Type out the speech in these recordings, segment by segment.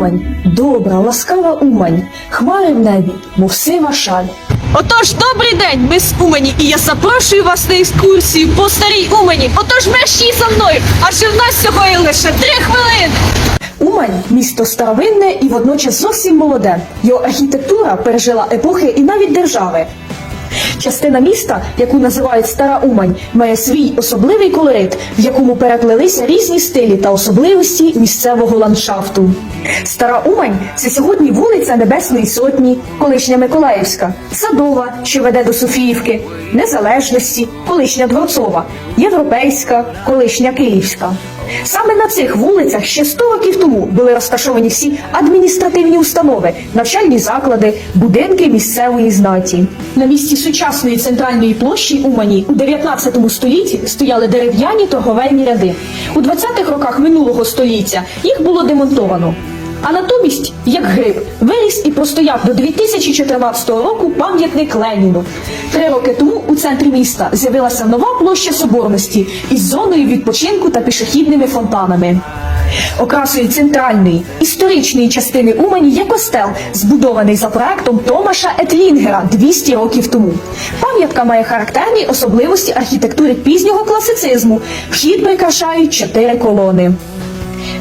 Умань, добра, ласкава Умань, хмари в небі, мов сива шаль. Отож, добрий день, ми з Умані, і я запрошую вас на екскурсію по старій Умані. Отож, мерщій за мною, адже в нас сьогодні лише три хвилини. Умань місто старовинне і водночас зовсім молоде. Його архітектура пережила епохи і навіть держави. Частина міста, яку називають Стара Умань, має свій особливий колорит, в якому переплелися різні стилі та особливості місцевого ландшафту. Стара Умань це сьогодні вулиця Небесної Сотні, колишня Миколаївська, Садова, що веде до Софіївки, Незалежності, колишня Дворцова, Європейська, колишня Київська. Саме на цих вулицях ще 100 років тому були розташовані всі адміністративні установи, навчальні заклади, будинки місцевої знаті. На місці сучасної центральної площі Умані у 19 столітті стояли дерев'яні торговельні ряди. У 20-х роках минулого століття їх було демонтовано. А натомість, як гриб, виріс і простояв до 2014 року пам'ятник Леніну. Три роки тому у центрі міста з'явилася нова площа Соборності із зоною відпочинку та пішохідними фонтанами. Окрасою центральної історичної частини Умані є костел, збудований за проектом Томаша Етлінгера 200 років тому. Пам'ятка має характерні особливості архітектури пізнього класицизму. Вхід прикрашають чотири колони.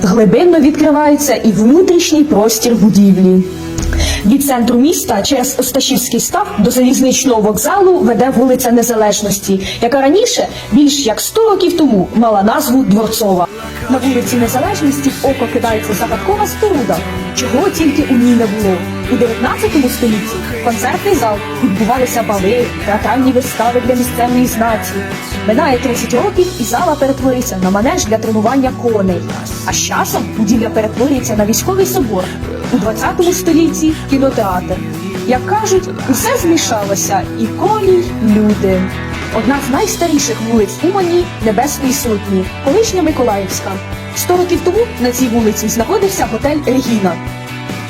Глибинно відкривається і внутрішній простір будівлі. Від центру міста через Осташівський став до залізничного вокзалу веде вулиця Незалежності, яка раніше, більш як 100 років тому, мала назву Дворцова. На вулиці Незалежності в око кидається загадкова споруда, чого тільки у ній не було. У 19 столітті концертний зал відбувалися бали, театральні вистави для місцевої знаті. Минає 30 років і зала перетвориться на манеж для тренування коней. А з часом будівля перетворюється на військовий собор. У 20 столітті кінотеатр. Як кажуть, усе змішалося і коні, й люди. Одна з найстаріших вулиць Умані Небесної Сотні, колишня Миколаївська. Сто років тому на цій вулиці знаходився готель Регіна.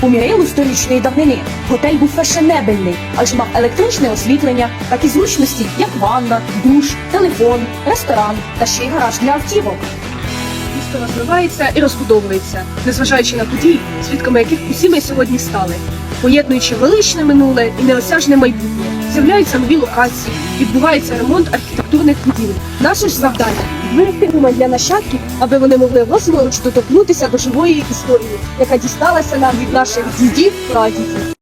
У Мірилу сторічної давнини готель був фешенебельний, адже мав електричне освітлення, такі зручності, як ванна, душ, телефон, ресторан та ще й гараж для автівок. Місто розвивається і розбудовується, незважаючи на події, свідками яких усі ми сьогодні стали. Поєднуючи величне минуле і неосяжне майбутнє, з'являються нові локації, відбувається ремонт архітектурних будівель. Наше ж завдання зберегти Умань для нащадків, аби вони могли власноруч доторкнутися до живої історії, яка дісталася нам від наших дідів прадідів.